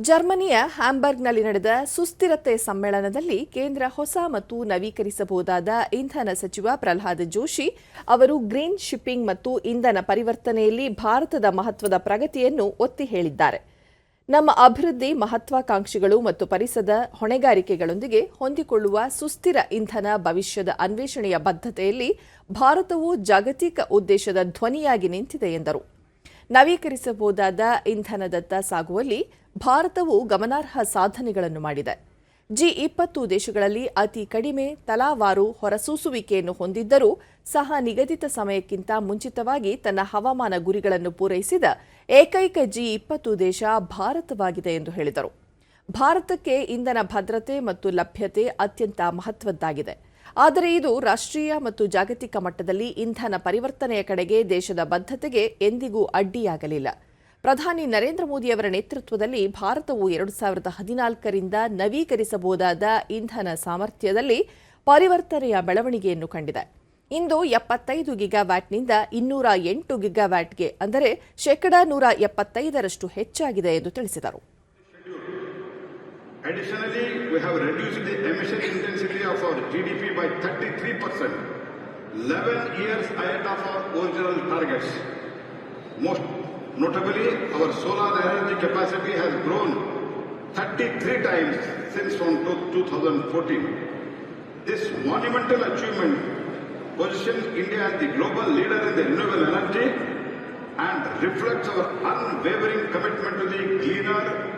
ಜರ್ಮನಿಯ ಹ್ಯಾಂಬರ್ಗ್ನಲ್ಲಿ ನಡೆದ ಸುಸ್ಥಿರತೆ ಸಮ್ಮೇಳನದಲ್ಲಿ ಕೇಂದ್ರ ಹೊಸ ಮತ್ತು ನವೀಕರಿಸಬಹುದಾದ ಇಂಧನ ಸಚಿವ ಪ್ರಹ್ಲಾದ್ ಜೋಶಿ ಅವರು ಗ್ರೀನ್ ಶಿಪ್ಪಿಂಗ್ ಮತ್ತು ಇಂಧನ ಪರಿವರ್ತನೆಯಲ್ಲಿ ಭಾರತದ ಮಹತ್ವದ ಪ್ರಗತಿಯನ್ನು ಒತ್ತಿ ಹೇಳಿದ್ದಾರೆ. ನಮ್ಮ ಅಭಿವೃದ್ಧಿ ಮಹತ್ವಾಕಾಂಕ್ಷಿಗಳು ಮತ್ತು ಪರಿಸರದ ಹೊಣೆಗಾರಿಕೆಗಳೊಂದಿಗೆ ಹೊಂದಿಕೊಳ್ಳುವ ಸುಸ್ಥಿರ ಇಂಧನ ಭವಿಷ್ಯದ ಅನ್ವೇಷಣೆಯ ಬದ್ಧತೆಯಲ್ಲಿ ಭಾರತವು ಜಾಗತಿಕ ಉದ್ದೇಶದ ಧ್ವನಿಯಾಗಿ ನಿಂತಿದೆ ಎಂದರು. ನವೀಕರಿಸಬಹುದಾದ ಇಂಧನದತ್ತ ಸಾಗುವಲ್ಲಿ ಭಾರತವು ಗಮನಾರ್ಹ ಸಾಧನೆಗಳನ್ನು ಮಾಡಿದೆ. ಜಿ ಇಪ್ಪತ್ತು ದೇಶಗಳಲ್ಲಿ ಅತಿ ಕಡಿಮೆ ತಲಾವಾರು ಹೊರಸೂಸುವಿಕೆಯನ್ನು ಹೊಂದಿದ್ದರೂ ಸಹ ನಿಗದಿತ ಸಮಯಕ್ಕಿಂತ ಮುಂಚಿತವಾಗಿ ತನ್ನ ಹವಾಮಾನ ಗುರಿಗಳನ್ನು ಪೂರೈಸಿದ ಏಕೈಕ ಜಿ ಇಪ್ಪತ್ತು ದೇಶ ಭಾರತವಾಗಿದೆ ಎಂದು ಹೇಳಿದರು. ಭಾರತಕ್ಕೆ ಇಂಧನ ಭದ್ರತೆ ಮತ್ತು ಲಭ್ಯತೆ ಅತ್ಯಂತ ಮಹತ್ವದ್ದಾಗಿದೆ. ಆದರೆ ಇದು ರಾಷ್ಟ್ರೀಯ ಮತ್ತು ಜಾಗತಿಕ ಮಟ್ಟದಲ್ಲಿ ಇಂಧನ ಪರಿವರ್ತನೆಯ ಕಡೆಗೆ ದೇಶದ ಬದ್ಧತೆಗೆ ಎಂದಿಗೂ ಅಡ್ಡಿಯಾಗಲಿಲ್ಲ. ಪ್ರಧಾನಿ ನರೇಂದ್ರ ಮೋದಿಯವರ ನೇತೃತ್ವದಲ್ಲಿ ಭಾರತವು ಎರಡು ಸಾವಿರದ ಹದಿನಾಲ್ಕರಿಂದ ನವೀಕರಿಸಬಹುದಾದ ಇಂಧನ ಸಾಮರ್ಥ್ಯದಲ್ಲಿ ಪರಿವರ್ತನೆಯ ಬೆಳವಣಿಗೆಯನ್ನು ಕಂಡಿದೆ ಇಂದು ಎಪ್ಪತ್ತೈದು ಗಿಗಾವ್ಯಾಟ್ನಿಂದ ಇನ್ನೂರ ಎಂಟು ಗಿಗಾವ್ಯಾಟ್ಗೆ ಅಂದರೆ ಶೇಕಡಾ ನೂರ ಎಪ್ಪತ್ತೈದರಷ್ಟು ಹೆಚ್ಚಾಗಿದೆ ಎಂದು ತಿಳಿಸಿದರು Additionally, we have reduced the emission intensity of our GDP by 33%, 11 years ahead of our original targets. Most notably, our solar energy capacity has grown 33 times since from 2014. This monumental achievement positions India as the global leader in the renewable energy and reflects our unwavering commitment to the cleaner,